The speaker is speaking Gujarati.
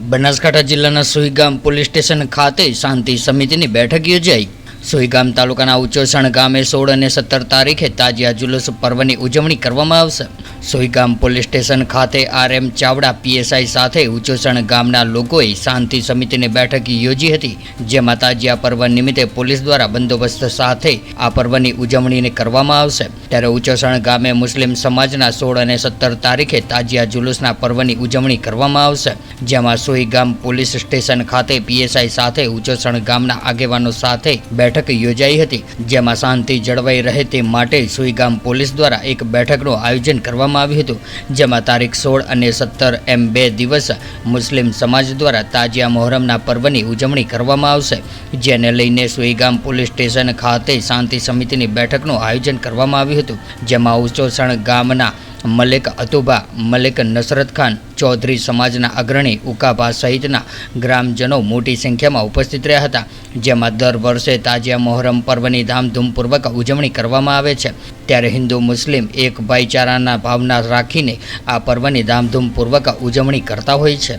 બનાસકાંઠા જિલ્લાના સુઈગામ પોલીસ સ્ટેશન ખાતે શાંતિ સમિતિની બેઠક યોજાઈ. સુઈગામ તાલુકાના ઉચોસણ ગામે સોળ અને સત્તર તારીખે તાજિયા જુલુસ પર્વની ઉજવણી કરવામાં આવશે. સોઈગામ પોલીસ સ્ટેશન ખાતે આર એમ ચાવડા પીએસઆઈ સાથે ઉચોસણ ગામના લોકોએ શાંતિ સમિતિની બેઠક યોજી હતી, જેમાં તાજિયા પર્વ નિમિત્તે પોલીસ દ્વારા બંદોબસ્ત સાથે આ પર્વની ઉજવણીને કરવામાં આવશે. ત્યારે ઉચોસણ ગામે મુસ્લિમ સમાજના સોળ અને સત્તર તારીખે તાજિયા જુલુસના પર્વની ઉજવણી કરવામાં આવશે, જેમાં સુઈગામ પોલીસ સ્ટેશન ખાતે પીએસઆઈ સાથે ઉચોસણ ગામના આગેવાનો સાથે બેઠક યોજાઈ હતી, જેમાં શાંતિ જળવાઈ રહે તે માટે સુઈગામ પોલીસ દ્વારા એક બેઠકનું આયોજન કરવામાં આવ્યું હતું, જેમાં તારીખ સોળ અને સત્તર એમ બે દિવસ મુસ્લિમ સમાજ દ્વારા તાજિયા મોહરમના પર્વની ઉજવણી કરવામાં આવશે, જેને લઈને સુઈગામ પોલીસ સ્ટેશન ખાતે શાંતિ સમિતિની બેઠકનું આયોજન કરવામાં આવ્યું હતું, જેમાં ઉચોસણ ગામના મલેક અતુબા મલેક નસરત ખાન ચૌધરી સમાજના અગ્રણી ઉકાભા સહિતના ગ્રામજનો મોટી સંખ્યામાં ઉપસ્થિત રહ્યા હતા, જેમાં દર વર્ષે તાજિયા મોહરમ પર્વની ધામધૂમપૂર્વક ઉજવણી કરવામાં આવે છે. ત્યારે હિન્દુ મુસ્લિમ એક ભાઈચારાના ભાવના રાખીને આ પર્વની ધામધૂમપૂર્વક ઉજવણી કરતા હોય છે.